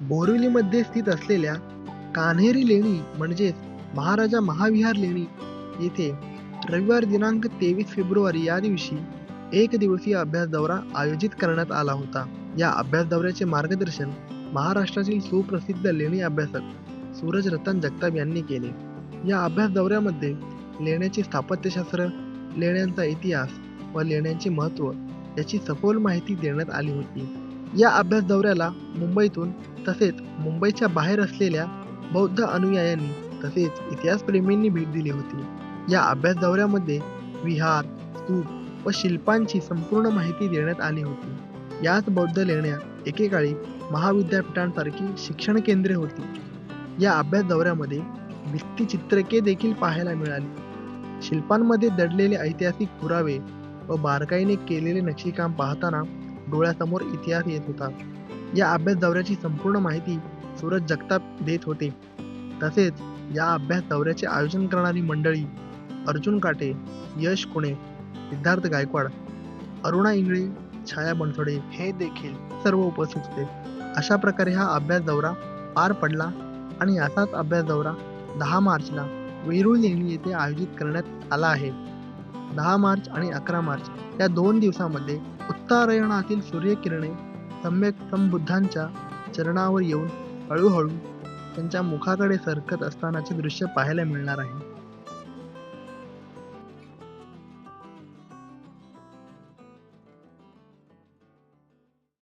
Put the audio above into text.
बोरिवलीमध्ये स्थित असलेल्या कान्हेरी लेणी म्हणजेच महाराजा महाविहार लेणी येथे रविवार दिनांक तेवीस फेब्रुवारी या दिवशी एक दिवसीय अभ्यास दौरा आयोजित करण्यात आला होता. या अभ्यास दौऱ्याचे मार्गदर्शन महाराष्ट्रातील सुप्रसिद्ध लेणी अभ्यासक सूरज रतन जगताप यांनी केले. या अभ्यास दौऱ्यामध्ये लेण्याचे स्थापत्यशास्त्र लेण्यांचा इतिहास व लेण्यांचे महत्त्व याची सखोल माहिती देण्यात आली होती. या अभ्यास दौऱ्याला मुंबईतून तसेच मुंबईच्या बाहेर असलेल्या बौद्ध अनुयायांनी तसेच इतिहासप्रेमींनी भेट दिली होती. या अभ्यास दौऱ्यामध्ये विहार स्तूप व शिल्पांची संपूर्ण माहिती देण्यात आली होती. याच बौद्ध लेण्या एकेकाळी महाविद्यापीठांसारखी शिक्षण केंद्रे होती. या अभ्यास दौऱ्यामध्ये भित्तिचित्रके देखील पाहायला मिळाली. शिल्पांमध्ये दडलेले ऐतिहासिक पुरावे व बारकाईने केलेले नक्षीकाम पाहताना डोळ्यासमोर इतिहास येत होता. या अभ्यास दौऱ्याची संपूर्ण माहिती सूरज जगताप देत होते. तसेच या अभ्यास दौऱ्याचे आयोजन करणारी मंडळी अर्जुन काटे यश कुणे सिद्धार्थ गायकवाड अरुणा इंगळे छाया बनसोडे हे देखील सर्व उपस्थित होते. अशा प्रकारे हा अभ्यास दौरा पार पडला आणि असाच अभ्यास दौरा दहा मार्चला वेरूळ लेणी येथे आयोजित करण्यात आला आहे. दहा मार्च आणि अकरा मार्च या दोन दिवसामध्ये उत्तरायणातील सूर्यकिरणे सम्यक संबुद्धांच्या चरणावर येऊन हळूहळू त्यांच्या मुखाकडे सरकत असतानाचे दृश्य पाहायला मिळणार आहे.